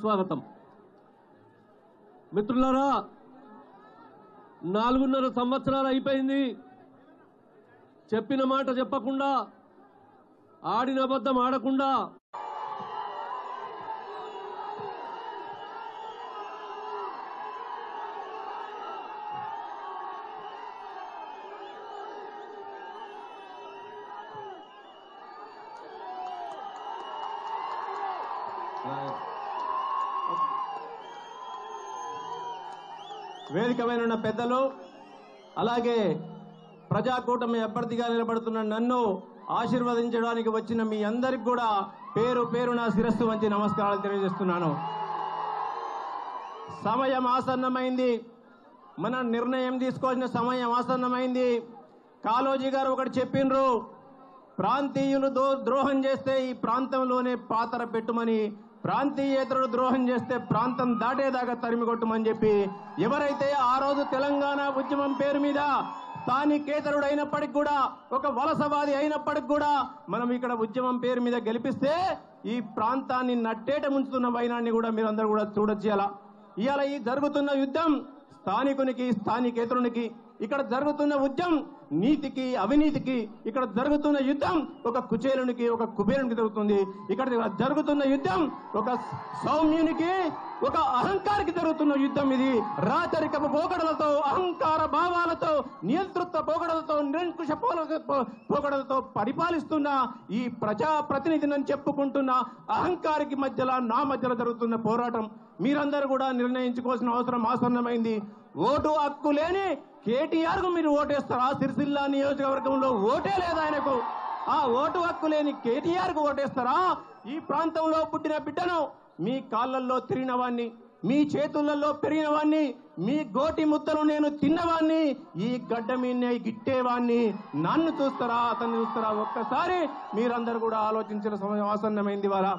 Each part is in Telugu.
స్వాగతం. మిత్రులారా నాలుగున్నర సంవత్సరాలు అయిపోయింది. చెప్పిన మాట చెప్పకుండా ఆడిన అబద్ధం ఆడకుండా వేదికమైన ఉన్న పెద్దలు అలాగే ప్రజాకూటమి అభ్యర్థిగా నిలబడుతున్న నన్ను ఆశీర్వదించడానికి వచ్చిన మీ అందరికి కూడా పేరు పేరున శిరస్సు మంచి నమస్కారాలు తెలియజేస్తున్నాను. సమయం ఆసన్నమైంది. మన నిర్ణయం తీసుకోవాల్సిన సమయం ఆసన్నమైంది. కాలోజీ గారు ఒకటి చెప్పిండ్రు ప్రాంతీయులు దో ద్రోహం చేస్తే ఈ ప్రాంతంలోనే పాతర పెట్టుమని ప్రాంతీయేతరుడు ద్రోహం చేస్తే ప్రాంతం దాటేదాకా తరిమికొట్టమని చెప్పి ఎవరైతే ఆ రోజు తెలంగాణ ఉద్యమం పేరు మీద స్థానికేతరుడు అయినప్పటికి కూడా ఒక వలసవాది అయినప్పటికి కూడా మనం ఇక్కడ ఉద్యమం పేరు మీద గెలిపిస్తే ఈ ప్రాంతాన్ని నట్టేట ముంచుతున్న వైనాన్ని కూడా మీరందరూ కూడా చూడొచ్చు. అలా ఇవాళ ఈ జరుగుతున్న యుద్ధం స్థానికునికి స్థానికేతరునికి ఇక్కడ జరుగుతున్న ఉద్యమం నీతికి అవినీతికి ఇక్కడ జరుగుతున్న యుద్ధం ఒక కుచేలునికి ఒక కుబేరునికి జరుగుతుంది. ఇక్కడ జరుగుతున్న యుద్ధం ఒక సౌమ్యునికి ఒక అహంకారికి జరుగుతున్న యుద్ధం ఇది. రాచరికపు పోకడలతో అహంకార భావాలతో నియంతృత్వ పోకడలతో నిరంకుశ పోల- పోకడలతో పరిపాలిస్తున్న ఈ ప్రజా ప్రతినిధిని చెప్పుకుంటున్న అహంకారికి మధ్యలో నా మధ్యలో జరుగుతున్న పోరాటం. మీరందరూ కూడా నిర్ణయించుకోవాల్సిన అవసరం ఆసన్నమైంది. ఓటు హక్కు లేని కేటీఆర్కు మీరు ఓటేస్తారా? సిరిసిల్ల నియోజకవర్గంలో ఓటే లేదు ఆయనకు. ఆ ఓటు హక్కు లేని కేటీఆర్కు ఓటేస్తారా? ఈ ప్రాంతంలో పుట్టిన బిడ్డను మీ కాళ్ళల్లో తిరిగిన వాణ్ణి మీ చేతులలో పెరిగిన వాణ్ణి మీ గోటి ముద్దలు నేను తిన్నవాణ్ణి ఈ గడ్డ మీనే గిట్టేవాణ్ణి. నన్ను చూస్తారా? అతన్ని చూస్తారా? ఒక్కసారి మీరందరూ కూడా ఆలోచించిన సమయం ఆసన్నమైంది వారా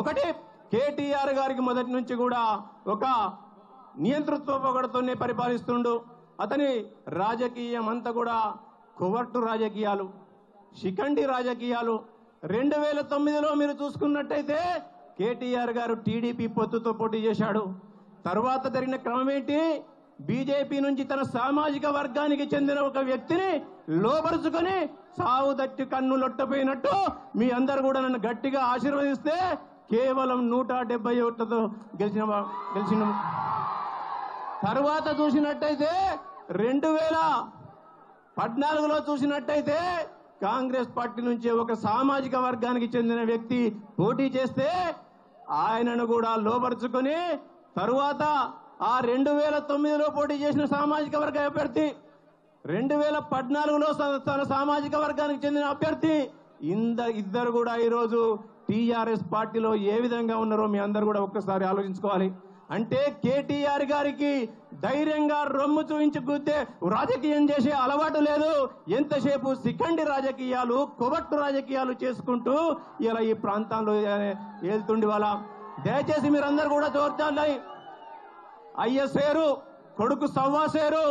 ఒకటి కేటీఆర్ గారికి మొదటి నుంచి కూడా ఒక నియంతృత్వ పొగడతోనే పరిపాలిస్తుండు. అతని రాజకీయం అంతా కూడా కొవర్టు రాజకీయాలు శిఖండి రాజకీయాలు. రెండు వేల తొమ్మిదిలో మీరు చూసుకున్నట్టయితే కేటీఆర్ గారు టీడీపీ పొత్తుతో పోటీ చేశాడు. తర్వాత జరిగిన క్రమం ఏంటి బీజేపీ నుంచి తన సామాజిక వర్గానికి చెందిన ఒక వ్యక్తిని లోపరుచుకొని సావు దట్టి కన్ను లొట్టపోయినట్టు మీ అందరు కూడా నన్ను గట్టిగా ఆశీర్వదిస్తే కేవలం నూట డెబ్బై ఓట్లతో గెలిచిన గెలిచిన తర్వాత చూసినట్టయితే రెండు వేల పద్నాలుగులో చూసినట్టయితే కాంగ్రెస్ పార్టీ నుంచి ఒక సామాజిక వర్గానికి చెందిన వ్యక్తి పోటీ చేస్తే ఆయనను కూడా లోపరుచుకొని తరువాత ఆ రెండు వేల తొమ్మిదిలో పోటీ చేసిన సామాజిక వర్గ అభ్యర్థి రెండు వేల పద్నాలుగులో తన సామాజిక వర్గానికి చెందిన అభ్యర్థి ఇంద ఇద్దరు కూడా ఈరోజు టీఆర్ఎస్ పార్టీలో ఏ విధంగా ఉన్నారో మీ అందరు కూడా ఒక్కసారి ఆలోచించుకోవాలి. అంటే కేటీఆర్ గారికి ధైర్యంగా రొమ్ము చూపించి గుద్దే రాజకీయం చేసే అలవాటు లేదు. ఎంతసేపు సిఖండి రాజకీయాలు కొవట్టు రాజకీయాలు చేసుకుంటూ ఇలా ఈ ప్రాంతంలో వెళ్తుండి వాళ్ళ. దయచేసి మీరందరూ కూడా చూర్చాలి అయ్యసేరు కొడుకు సవ్వాసేరు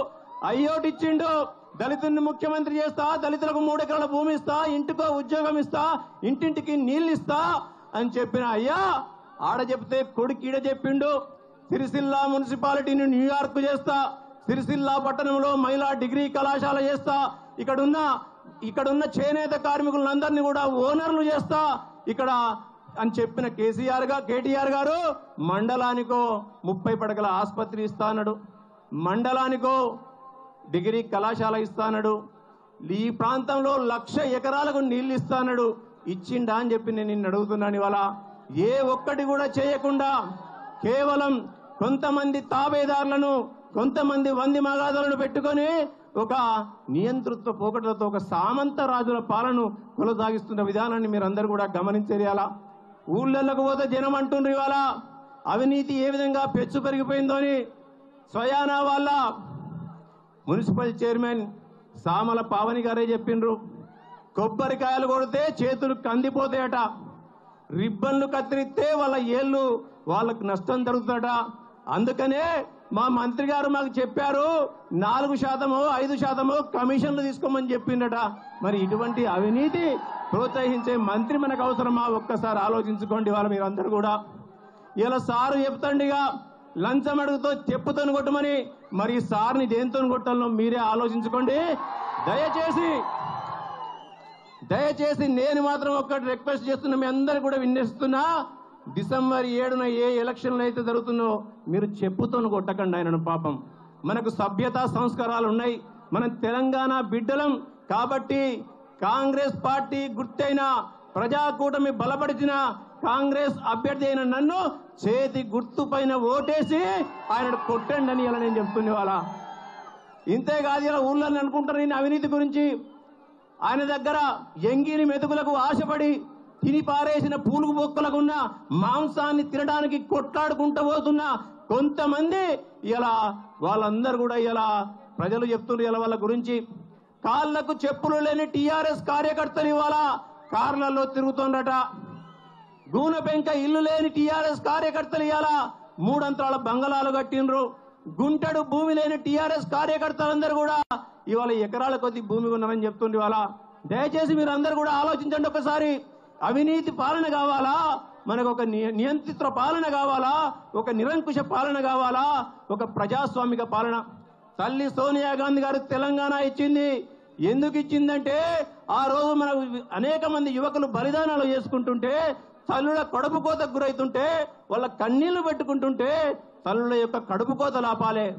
అయ్యోటిచ్చిండు దళితుల్ని ముఖ్యమంత్రి చేస్తా దళితులకు మూడు ఎకరాల భూమి ఇస్తా ఇంటికో ఉద్యోగం ఇస్తా ఇంటింటికి నీళ్ళు ఇస్తా అని చెప్పిన అయ్యా ఆడ చెప్తే కొడుకు ఈడ చెప్పిండు. సిరిసిల్ల మున్సిపాలిటీని న్యూయార్క్ చేస్తా సిరిసిల్ల పట్టణంలో మహిళా డిగ్రీ కళాశాల చేస్తా ఇక్కడున్న ఇక్కడున్న చేనేత కార్మికులందరినీ కూడా ఓనర్లు చేస్తా. ఇక్కడ అని చెప్పిన కేసీఆర్గా కేటీఆర్ గారు మండలానికో ముప్పై పడకల ఆసుపత్రి ఇస్తానడు మండలానికో డిగ్రీ కళాశాల ఇస్తానడు ఈ ప్రాంతంలో లక్ష ఎకరాలకు నీళ్ళు ఇస్తానడు ఇచ్చిండా అని చెప్పి నేను నిన్ను అడుగుతున్నాను ఇవాళ. ఏ ఒక్కటి కూడా చేయకుండా కేవలం కొంతమంది తాబేదారులను కొంతమంది వంది మగాదారులను పెట్టుకొని ఒక నియంతృత్వ పోకటలతో ఒక సామంత రాజుల పాలన కొనసాగిస్తున్న విధానాన్ని మీరందరూ కూడా గమనించేది అలా ఊళ్ళకు పోతే జనం అంటుండ్రు ఇవాళ అవినీతి ఏ విధంగా పెచ్చు పెరిగిపోయిందో అని. స్వయానా వాళ్ళ మున్సిపల్ చైర్మన్ సామల పావని గారే చెప్పిండ్రు కొబ్బరికాయలు కొడితే చేతులు కందిపోతాయట రిబ్బన్లు కత్తిరిస్తే వాళ్ళ ఏళ్ళు వాళ్ళకు నష్టం జరుగుతుందట. అందుకనే మా మంత్రి గారు మాకు చెప్పారు నాలుగు శాతము ఐదు శాతము కమిషన్లు తీసుకోమని చెప్పిండట. మరి ఇటువంటి అవినీతి ప్రోత్సహించే మంత్రి మనకు అవసరమా? ఒక్కసారి ఆలోచించుకోండి వాళ్ళు మీరందరూ కూడా. ఇలా సారు చెప్తండిగా లంచం అడుగుతో చెప్పుతో కొట్టమని మరి సార్ని దేంతో కొట్టాలో మీరే ఆలోచించుకోండి. దయచేసి దయచేసి నేను మాత్రం ఒక్కటి రిక్వెస్ట్ చేస్తున్నా మీ అందరు కూడా విన్నేస్తున్నా డిసెంబర్ ఏడున ఏ ఎలక్షన్లు అయితే జరుగుతుందో మీరు చెప్పుతోను కొట్టకండి ఆయనను పాపం. మనకు సభ్యతా సంస్కారాలు ఉన్నాయి. మనం తెలంగాణ బిడ్డలం కాబట్టి కాంగ్రెస్ పార్టీ గుర్తైన ప్రజాకూటమి బలపరిచిన కాంగ్రెస్ అభ్యర్థి అయిన నన్ను చేతి గుర్తు పైన ఓటేసి ఆయన కొట్టండి అని ఇలా నేను చెప్తుండే వాళ్ళ ఇంతేకాదు ఇలా ఊళ్ళో అనుకుంటారు నేను అవినీతి గురించి. ఆయన దగ్గర ఎంగిని మెతుకులకు ఆశపడి తిని పారేసిన పూలుగు బొక్కలకున్న మాంసాన్ని తినడానికి కొట్లాడుకుంటూ పోతున్న కొంతమంది ఇలా వాళ్ళందరూ కూడా ఇలా ప్రజలు చెప్తున్నారు ఇలా వాళ్ళ గురించి. కాళ్ళకు చెప్పులు లేని టీఆర్ఎస్ కార్యకర్తలు ఇవాళ కార్లలో తిరుగుతుండట గూన పెంక ఇల్లు లేని టీఆర్ఎస్ కార్యకర్తలు ఇవాళ మూడంతరాల బంగళాలు కట్టిండ్రు. గుంటడు భూమి లేని టీఆర్ఎస్ కార్యకర్తలందరూ కూడా ఇవాళ ఎకరాల కొద్ది భూమి ఉన్నామని చెప్తుండే ఇవాళ. దయచేసి మీరు అందరు కూడా ఆలోచించండి ఒకసారి. అవినీతి పాలన కావాలా? మనకు ఒక నియ- నియంత్రిత పాలన కావాలా? ఒక నిరంకుశ పాలన కావాలా? ఒక ప్రజాస్వామిక పాలన. తల్లి సోనియా గాంధీ గారు తెలంగాణ ఇచ్చింది. ఎందుకు ఇచ్చిందంటే ఆ రోజు మన అనేక మంది యువకులు బలిదానాలు చేసుకుంటుంటే తల్లుల కడుపు కోతకు గురవుతుంటే వాళ్ళ కన్నీళ్ళు పెట్టుకుంటుంటే తల్లుల యొక్క కడుపు కోతలు ఆపాలి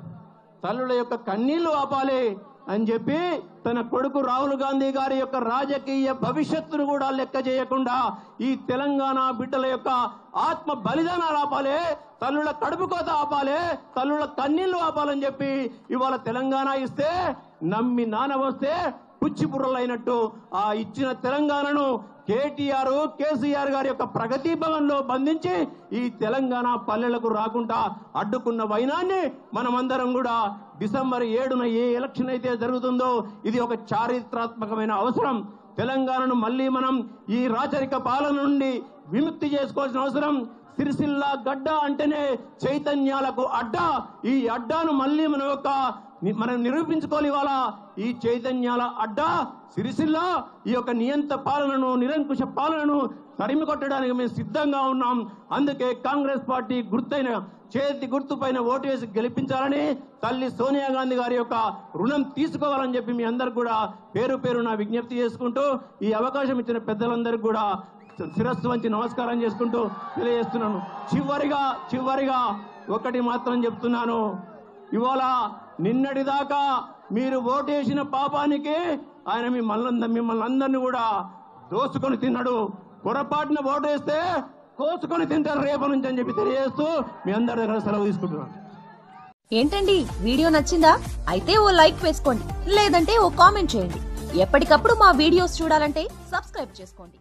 తల్లుల యొక్క కన్నీళ్ళు ఆపాలి. అని చెప్పి తన కొడుకు రాహుల్ గాంధీ గారి యొక్క రాజకీయ భవిష్యత్తును కూడా లెక్క చేయకుండా ఈ తెలంగాణ బిడ్డల యొక్క ఆత్మ బలిదానాలు ఆపాలి తల్లుల కడుపు కోత ఆపాలి తల్లుల కన్నీళ్ళు ఆపాలని చెప్పి ఇవాళ తెలంగాణ ఇస్తే నమ్మి నాన వస్తే పుచ్చిపుర్రలైనట్టు ఆ ఇచ్చిన తెలంగాణను కేటీఆర్ కేసీఆర్ గారి యొక్క ప్రగతి భవన్లో బంధించి ఈ తెలంగాణ పల్లెలకు రాకుండా అడ్డుకున్న వైనాన్ని మనమందరం కూడా డిసెంబర్ ఏడున ఏ ఎలక్షన్ అయితే జరుగుతుందో ఇది ఒక చారిత్రాత్మకమైన అవసరం. తెలంగాణను మళ్ళీ మనం ఈ రాచరిక పాలన నుండి విముక్తి చేసుకోవాల్సిన అవసరం. సిరిసిల్ల గడ్డ అంటేనే చైతన్యాలకు అడ్డ. ఈ అడ్డాను మళ్ళీ మనం ఒక మనం నిరూపించుకోవాలి ఇవాళ. ఈ చైతన్యాల అడ్డ సిరిసిల్ల ఈ యొక్క నియంత పాలనను నిరంకుశ పాలనను తరిమి కొట్టడానికి మేము సిద్ధంగా ఉన్నాం. అందుకే కాంగ్రెస్ పార్టీ గుర్తైన చేతి గుర్తుపైన ఓటు వేసి గెలిపించాలని తల్లి సోనియా గాంధీ గారి యొక్క రుణం తీసుకోవాలని చెప్పి మీ అందరు కూడా పేరు పేరు నా విజ్ఞప్తి చేసుకుంటూ ఈ అవకాశం ఇచ్చిన పెద్దలందరికీ కూడా శిరస్సు వంచి నమస్కారం చేసుకుంటూ తెలియజేస్తున్నాను. చివరిగా చివరిగా ఒకటి మాత్రం చెప్తున్నాను. ఇవాళ నిన్నటిదాకా మీరు ఓటేసిన పాపానికి ఆయన మిమ్మల్ని మిమ్మల్ని అందరినీ కూడా దోసుకొని తిన్నాడు. పొరపాటున ఓటేస్తే కోసుకొని తింటారు రేపు నుంచి అని చెప్పి తెలియజేస్తూ మీ అందరి దగ్గర సెలవు తీసుకుంటున్నాను. ఏంటండి? వీడియో నచ్చిందా? అయితే ఓ లైక్ వేసుకోండి. లేదంటే ఓ కామెంట్ చేయండి. ఎప్పటికప్పుడు మా వీడియోస్ చూడాలంటే సబ్స్క్రైబ్ చేసుకోండి.